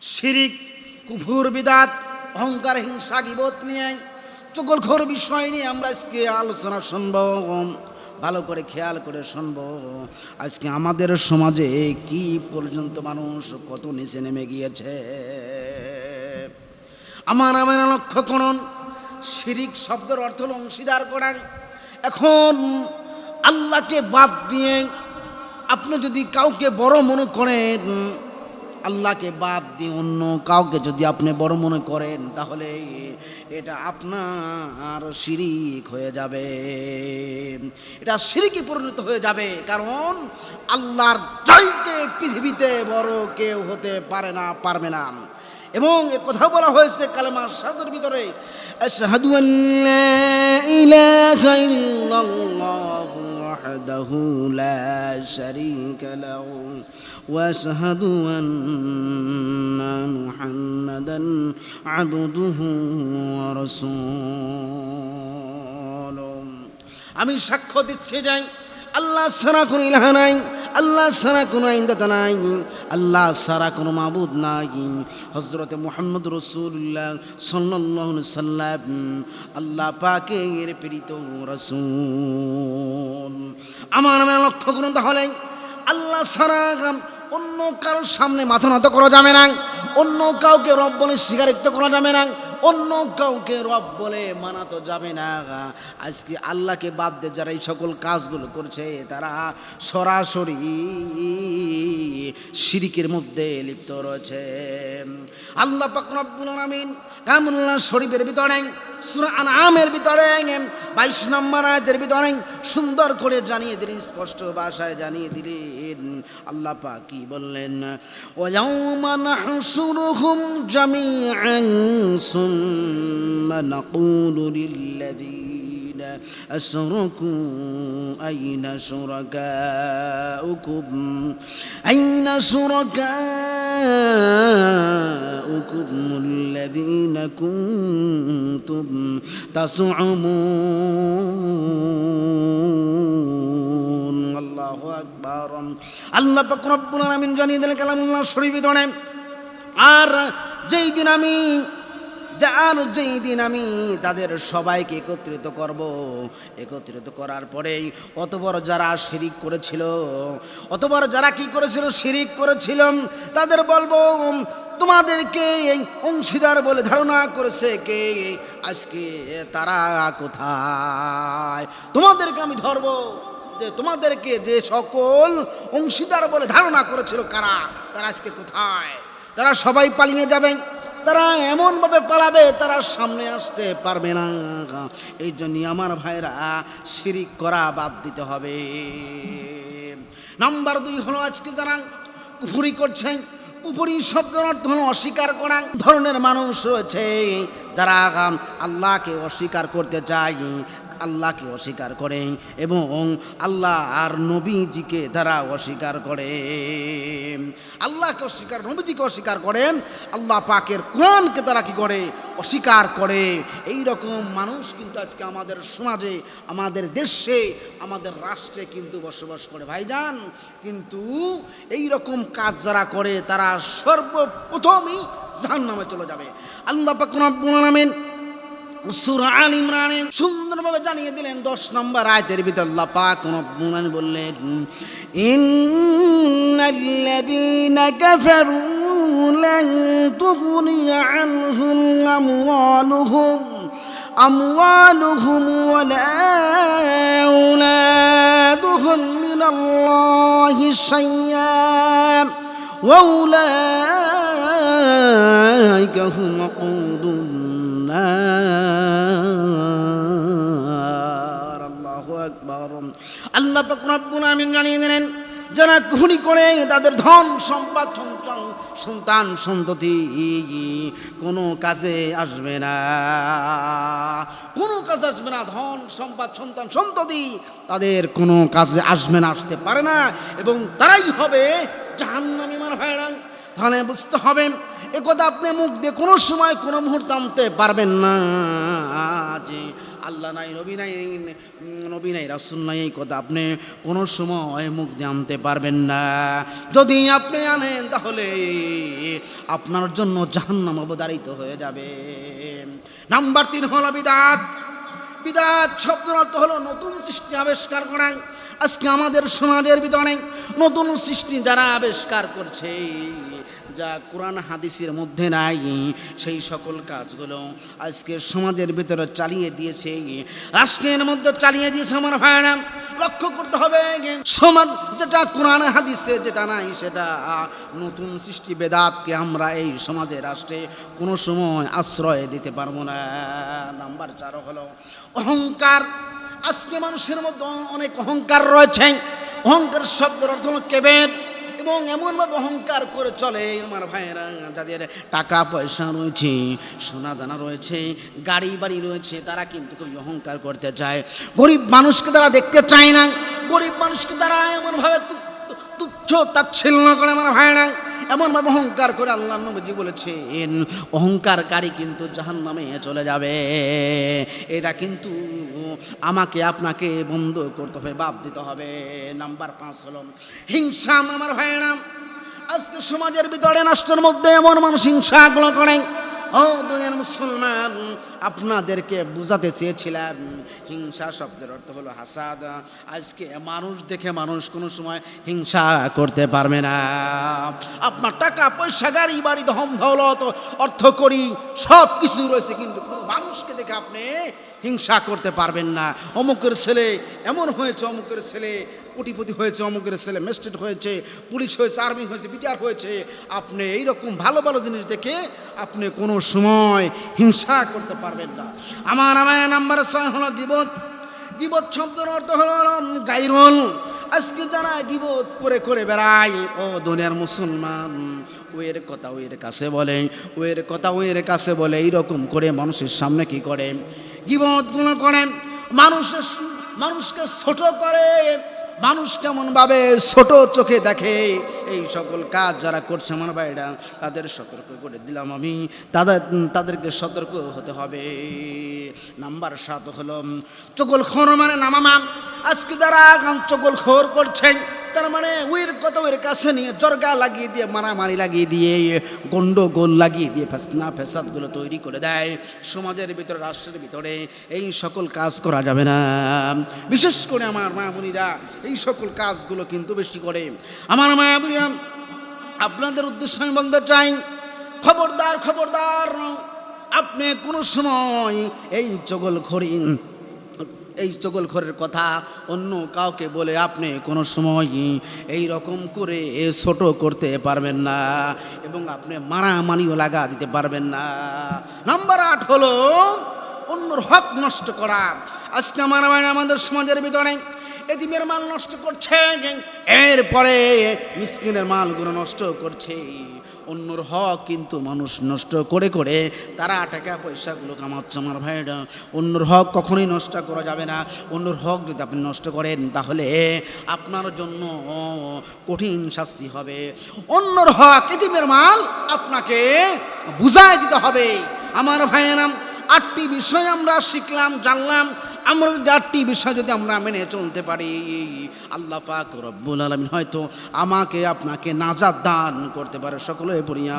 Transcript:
শিরিক, কুফুর বিদাত, অহংকার, হিংসা, গিবত নিয়ে চকলখোর বিষয় নিয়ে আমরা আজকে আলোচনা শুনব। ভালো করে খেয়াল করে শুনব। আজকে আমাদের সমাজে কি পর্যন্ত মানুষ কত নিচে নেমে গিয়েছে? আমার আমার লক্ষ্য করুন, শিরিক শব্দের অর্থ হল অংশীদার করা। এখন আল্লাহকে বাদ দিয়ে আপনি যদি কাউকে বড় মনে করেন আল্লাহকে বাদ দিয়ে অন্য কাউকে যদি আপনি বড় মনে করেন, তাহলে এটা আপনার শিরিক হয়ে যাবে। এটা শিরিকে পরিণত হয়ে যাবে, কারণ আল্লাহর চাইতে পৃথিবীতে বড় কেউ হতে পারে না, পারবে না। এবং এ কথা বলা হয়েছে কালেমার সাদের ভিতরে, আশহাদু ওয়াহদাহু লা শারীকা লাহু واشهد ان محمدا عبده ورسوله আমি সাক্ষ্য দিচ্ছি যাই আল্লাহ ছাড়া কোনো ইলাহা নাই আল্লাহ ছাড়া কোনো আইনদাতা নাই আল্লাহ সারা কোনো মাবুদ নাই। হজরত মোহাম্মদ রসুল্লাহ সাল্লাহ আল্লাহ এর প্রেরিত রসুন আমার আমার লক্ষ্য করুন তাহলে। আল্লাহ সারা গান অন্য কারোর সামনে মাথা নত করা যাবে না। অন্য কাউকে রব বলে স্বীকারিত করা যাবে না। অন্য কাউকে রব বলে মানা তো যাবে না। আজকে আল্লাহকে বাদ দিয়ে যারা এই সকল কাজগুলো করছে, তারা সরাসরি শিরিকের মধ্যে লিপ্ত রয়েছে। আল্লাহ পাক রব্বুল আলামিন কামুল্লাহ শরীফের ভিতরে, সূরা আনআমের ভিতরে, বাইশ নম্বর আয়াতের ভিতরে সুন্দর করে জানিয়ে দিলেন, স্পষ্ট ভাষায় জানিয়ে দিলেন। আল্লাহ পাক কি বললেন? ওয়াউমা নাহশুরুহুম জামিআন সুম্মা নাকুলু লিল্লাযীন أشركوا أين شركاؤكم أين شركاؤكم الذين كنتم تزعمون الله أكبر আল্লাহ পাক রব্বুল আলামিন জানিয়ে দিলেন কালামুল্লাহ শরীফ ধরে আর যেই দিন আমি যার যেই দিন আমি তাদের সবাইকে একত্রিত করব, একত্রিত করার পরেই অতবর যারা শিরিক করেছিল অতবর যারা কি করেছিল, শিরিক করেছিল, তাদের বলব, তোমাদেরকে এই অংশীদার বলে ধারণা করেছে কে? আজকে তারা কোথায়? তোমাদেরকে আমি ধরবো যে তোমাদেরকে যে সকল অংশীদার বলে ধারণা করেছিল কারা? তারা আজকে কোথায়? তারা সবাই পালিয়ে যাবে। তারা এমনভাবে পালাবে, তারা সামনে আসতে পারবে না। এই জন্যই আমার ভাইরা শিরিক করা বাদ দিতে হবে। নাম্বার দুই হলো আজকে যারা কুফুরি করছেন কুফুরি শব্দের অর্থ অস্বীকার করা। ধরনের মানুষ রয়েছে যারা আল্লাহকে অস্বীকার করতে চায় আল্লাহকে অস্বীকার করে এবং আল্লাহ আর নবীজিকে তারা অস্বীকার করে। আল্লাহকে অস্বীকার, নবীজিকে অস্বীকার করে, আল্লাহ পাকের কোরআনকে তারা কি করে? অস্বীকার করে। এই রকম মানুষ কিন্তু আজকে আমাদের সমাজে, আমাদের দেশে, আমাদের রাষ্ট্রে কিন্তু বসবাস করে। ভাইজান, কিন্তু এই রকম কাজ যারা করে, তারা সর্বপ্রথমই জাহান নামে চলে যাবে। আল্লাহ পাক আলামিন সূরা আল ইমরানে সুন্দরভাবে জানিয়ে দিলেন দশ নম্বর আয়াতের ভিতর আল্লাহ পাক রব্বুল আলামিন বললেন ইন্নাল্লাযীনা কাফারু لن تغني عنهم أموالهم أموالهم ولا أولادهم من الله شيئا وأولئك আল্লাহ রব্বুল আমিন জানিয়ে দিলেন, যারা খুনি করে তাদের ধন সম্পদ সন্তান সন্ততি, কোনো কাজে আসবে না। কোনো কাজে আসবে না, ধন সম্পদ সন্তান সন্ততি, তাদের কোনো কাজে আসবে না, আসতে পারে না, এবং তারাই হবে জাহান্নামী মার ভাইরান তাহলে বুঝতে হবে একথা আপনি মুখ দিয়ে কোনো সময় কোনো মুহূর্ত আনতে পারবেন না যে আল্লাহ নাই, নবী নাই নবী নাই, রাসুল নাই, এই কথা আপনি কোনো সময় মুখ দিয়ে আনতে পারবেন না। যদি আপনি আনেন, তাহলে আপনার জন্য জাহান্নাম অবধারিত হয়ে যাবে। নাম্বার তিন হলো বিদাত। বিদাত শব্দের অর্থ হলো নতুন সৃষ্টি আবিষ্কার করা। আজকে আমাদের সমাজের ভিতরে নতুন সৃষ্টি যারা আবিষ্কার করছে যা কোরআন হাদিসের মধ্যে নাই, সেই সকল কাজগুলো আজকে সমাজের ভিতরে চালিয়ে দিয়েছে। রাষ্ট্রের মধ্যে চালিয়ে দিয়েছে আমার ভাইরা লক্ষ্য করতে হবে সমাজ যেটা কোরআন হাদিসে যেটা নাই, সেটা নতুন সৃষ্টি বেদাতকে আমরা এই সমাজে, রাষ্ট্রে কোনো সময় আশ্রয় দিতে পারব না। নাম্বার চার হলো অহংকার। আজকে মানুষের মধ্যে অনেক অহংকার রয়েছে। অহংকার শব্দের অর্থ হলো কেবের। এবং এমনভাবে অহংকার করে চলে আমার ভাইয়েরা, যাদের টাকা, পয়সা রয়েছে, সোনা দানা রয়েছে, গাড়ি বাড়ি রয়েছে, তারা কিন্তু খুবই অহংকার করতে চায়। গরিব মানুষকে তারা দেখতে চায় না। গরিব মানুষকে তারা এমনভাবে তুচ্ছ, তাচ্ছিল্য করে আমার ভাইয়েরা। এমনভাবে অহংকার করে আল্লাহ নবীজি বলেছেন, অহংকারকারী কিন্তু জাহান নামে চলে যাবে। এটা কিন্তু আমাকে আপনাকে বন্ধ করতে হবে, বাপ দিতে হবে। নাম্বার পাঁচ হল, হিংসা আমার ভাইয়েরাম আজকে সমাজের ভিতরে, রাষ্ট্রের মধ্যে এমন মানুষ হিংসাগুলো করে। ও দুনিয়ার মুসলমান, আপনাদেরকে বুঝাতে চেয়েছিলাম। হিংসা শব্দের অর্থ হলো হাসাদ। আজকে মানুষ দেখে মানুষ কোনো সময় হিংসা করতে পারবে না। আপনার টাকা, পয়সা, গাড়ি, বাড়ি ধম দৌলত, অর্থ করি সব কিছু রয়েছে, কিন্তু কোনো মানুষকে দেখে আপনি হিংসা করতে পারবেন না। অমুকের ছেলে এমন হয়েছে, অমুকের ছেলে কোটিপতি হয়েছে, অমুকের ছেলে ম্যাজিস্ট্রেট হয়েছে, পুলিশ হয়েছে, আর্মি হয়েছে, বিটিআর হয়েছে, আপনি এইরকম ভালো ভালো জিনিস দেখে আপনি কোনো সময় হিংসা করতে পারবেন না। আমার আমার নাম্বার ছয় হলো গিবত। গিবত শব্দের অর্থ হলো গাইরন আজকে যারা গিবত করে করে বেড়ায়, ও দুনিয়ার মুসলমান, ওয়ের কথা ওয়ের কাছে বলে, ওয়ের কথা ওয়ের কাছে বলে, এইরকম করে মানুষের সামনে কি করে? গিবতগুলো করে, মানুষের মানুষকে ছোট করে মানুষ কেমন ভাবে ছোট চোখে দেখে এই সকল কাজ যারা করছে আমার ভাইরা, তাদের সতর্ক করে দিলাম আমি। তাদের, তাদেরকে সতর্ক হতে হবে। নাম্বার সাত হলো চকল খোর মানে নামামাম। আজকে যারা চকল খোর করছেন তার মানে উইর কত উইর কাছে নিয়ে জর্গা লাগিয়ে দিয়ে, মারামারি লাগিয়ে দিয়ে গন্ডগোল লাগিয়ে দিয়ে ফেসনা ফেসাদগুলো তৈরি করে দেয়। সমাজের ভিতরে, রাষ্ট্রের ভিতরে এই সকল কাজ করা যাবে না। বিশেষ করে আমার মা বোনিরা, এই সকল কাজগুলো কিন্তু বেশি করে। আমার মা বোনিরা, আপনাদের উদ্দেশ্য আমি বলতে চাই, খবরদার খবরদার, আপনি কোনো সময় এই চগল খড়ি এই চগলখরের কথা অন্য কাউকে বলে আপনি কোনো সময় এই রকম করে এ ছোট করতে পারবেন না এবং আপনি মারামারিও লাগা দিতে পারবেন না। নাম্বার আট হলো অন্যর হক নষ্ট করা। আজকে আমার আমাদের সমাজের ভিতরে এদিমের মাল নষ্ট করছে। এরপরে মিসকিনের মালগুলো নষ্ট করছে। অন্যর হক কিন্তু মানুষ নষ্ট করে করে তারা টাকা পয়সাগুলো কামাচ্ছে আমার ভাইরা। অন্যর হক কখনোই নষ্ট করা যাবে না। অন্যর হক যদি আপনি নষ্ট করেন তাহলে আপনার জন্য কঠিন শাস্তি হবে। অন্যর হক এতিমের মাল আপনাকে বুঝায় দিতে হবে। আমার ভাইয়েরাম, আটটি বিষয় আমরা শিখলাম, জানলাম। আমরা যদি বিষয় যদি আমরা মেনে চলতে পারি, আল্লাহ পাক রব্বুল আলমিন হয়তো আমাকে আপনাকে নাজাদ দান করতে পারে, সকলে পড়িয়া